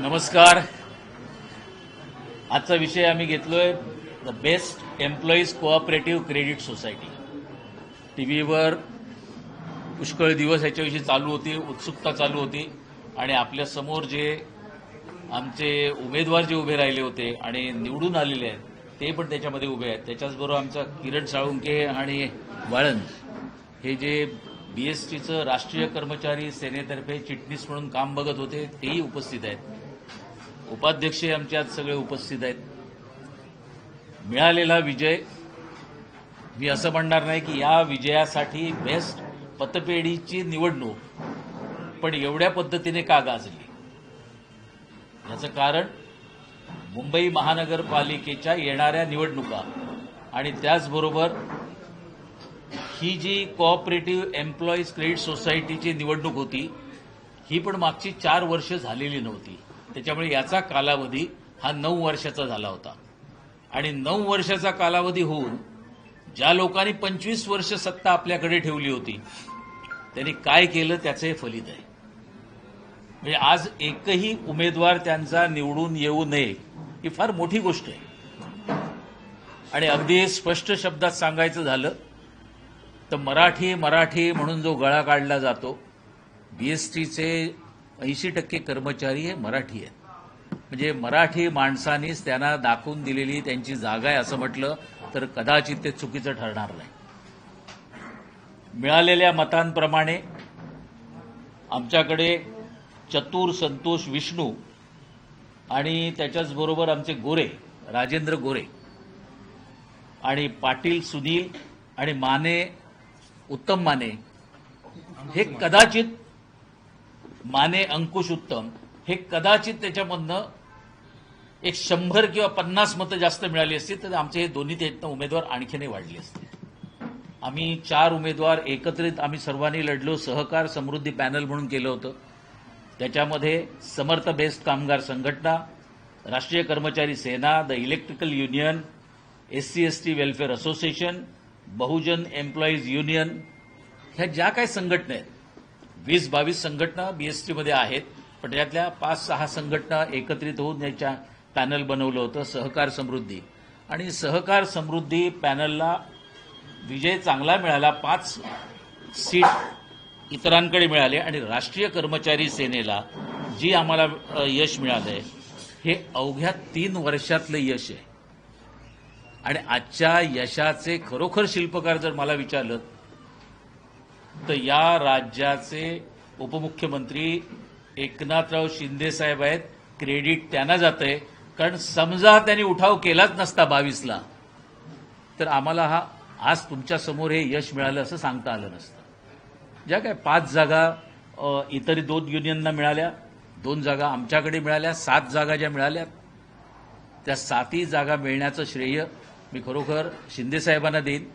नमस्कार. आजचा विषय आम्ही घेतलोय the best employees cooperative credit society T व्हीवर पुष्कळ दिवस याच्याविषयी चालू होती उत्सुकता चालू होती आणि आपल्यासमोर जे आमचे उमेदवार जे उभे राहिले होते आणि निवडून आलेले आहेत ते पण त्याच्यामध्ये उभे आहेत. त्याच्याचबरोबर आमचा किरण साळुंके आणि वाळंज हे जे बीएसटीचं राष्ट्रीय कर्मचारी सेनेतर्फे चिटणीस म्हणून काम बघत होते तेही उपस्थित आहेत. उपाध्यक्ष आमच्यात सगळे उपस्थित आहेत. मिळालेला विजय मी असं म्हणणार नाही की या विजयासाठी बेस्ट पतपेढीची निवडणूक पण एवढ्या पद्धतीने का गाजली? याचं कारण मुंबई महानगरपालिकेच्या येणाऱ्या निवडणुका आणि त्याचबरोबर ही जी कोऑपरेटिव्ह एम्प्लॉईज क्रेडिट सोसायटीची निवडणूक होती ही पण मागची चार वर्ष झालेली नव्हती. त्याच्यामुळे याचा कालावधी हा नऊ वर्षाचा झाला होता. आणि नऊ वर्षाचा कालावधी होऊन ज्या लोकांनी पंचवीस वर्ष सत्ता आपल्याकडे ठेवली होती त्यांनी काय केलं त्याचं हे फलित आहे. म्हणजे आज एकही उमेदवार त्यांचा निवडून येऊ नये ही फार मोठी गोष्ट आहे. आणि अगदी स्पष्ट शब्दात सांगायचं झालं तर मराठी मराठी म्हणून जो गळा काढला जातो बीएसटीचे ऐंशी टक्के कर्मचारी हे मराठी आहेत. म्हणजे मराठी माणसांनीच त्यांना दाखवून दिलेली त्यांची जागा आहे असं म्हटलं तर कदाचित ते चुकीचं ठरणार नाही. मिळालेल्या मतांप्रमाणे आमच्याकडे चतुर संतोष विष्णू आणि त्याच्याच बरोबर आमचे गोरे राजेंद्र गोरे आणि पाटील सुनील आणि माने उत्तम माने हे कदाचित माने अंकुश उत्तम हे कदाचित त्याच्यामधनं एक शंभर किंवा पन्नास मतं जास्त मिळाली असती तर आमचे हे दोन्ही त्यातनं उमेदवार आणखीनही वाढले असते. आम्ही चार उमेदवार एकत्रित आम्ही सर्वांनी लढलो सहकार समृद्धी पॅनल म्हणून केलं होतं. त्याच्यामध्ये समर्थ बेस्ट कामगार संघटना राष्ट्रीय कर्मचारी सेना the electrical union S C S T welfare association Bahujan employees union ह्या ज्या काही संघटना आहेत वीस बावीस संघटना बीएसटीमध्ये आहेत पण त्यातल्या पाच सहा संघटना एकत्रित होऊन याच्या पॅनल बनवलं होतं सहकार समृद्धी. आणि सहकार समृद्धी पॅनलला विजय चांगला मिळाला पाच सीट इतरांकडे मिळाले आणि राष्ट्रीय कर्मचारी सेनेला जी आम्हाला यश यश मिळालंय हे अवघ्या तीन वर्षातलं यश आहे. आणि आजच्या यशाचे खरोखर शिल्पकार जर मला विचारलं तर या राज्याचे उपमुख्यमंत्री एकनाथराव शिंदे साहेब आहेत. क्रेडिट त्यांना जात आहे कारण समजा त्यांनी उठाव केलाच नसता बावीसला. तर आम्हाला हा आज तुमच्यासमोर हे यश मिळालं असं सांगता आलं नसतं. ज्या काय पाच जागा इतर दोन युनियनना मिळाल्या. दोन जागा आमच्याकडे मिळाल्या. सात जागा ज्या मिळाल्या. त्या सातही जागा मिळण्याचं श्रेय मी खरोखर शिंदे साहेबांना देईन.